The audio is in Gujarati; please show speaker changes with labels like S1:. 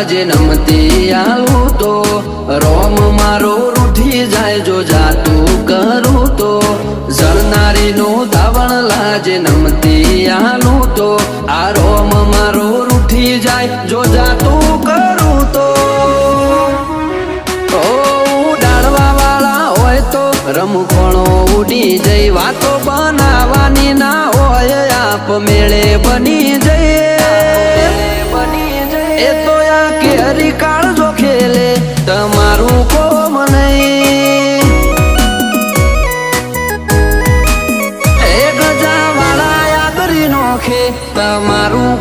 S1: લાજે નમતી આલું તો. રોમ મારો રૂઠી જાય જો જાતું કરું તો. ઝરનારીનું ધાવણ લાજે નમતી આલું તો. આ રોમ મારો રૂઠી જાય જો જાતું કરું તો. ઉડાડવા વાળા હોય તો રમખોણો ઉડી જઈ. વાતો બનાવવાની ના હોય, આપ મેળે બની જઈએ. એ હરી કાળજો ખેલે તમારું કો મને એક ગજા વાળા યાદરી નોખે તમારું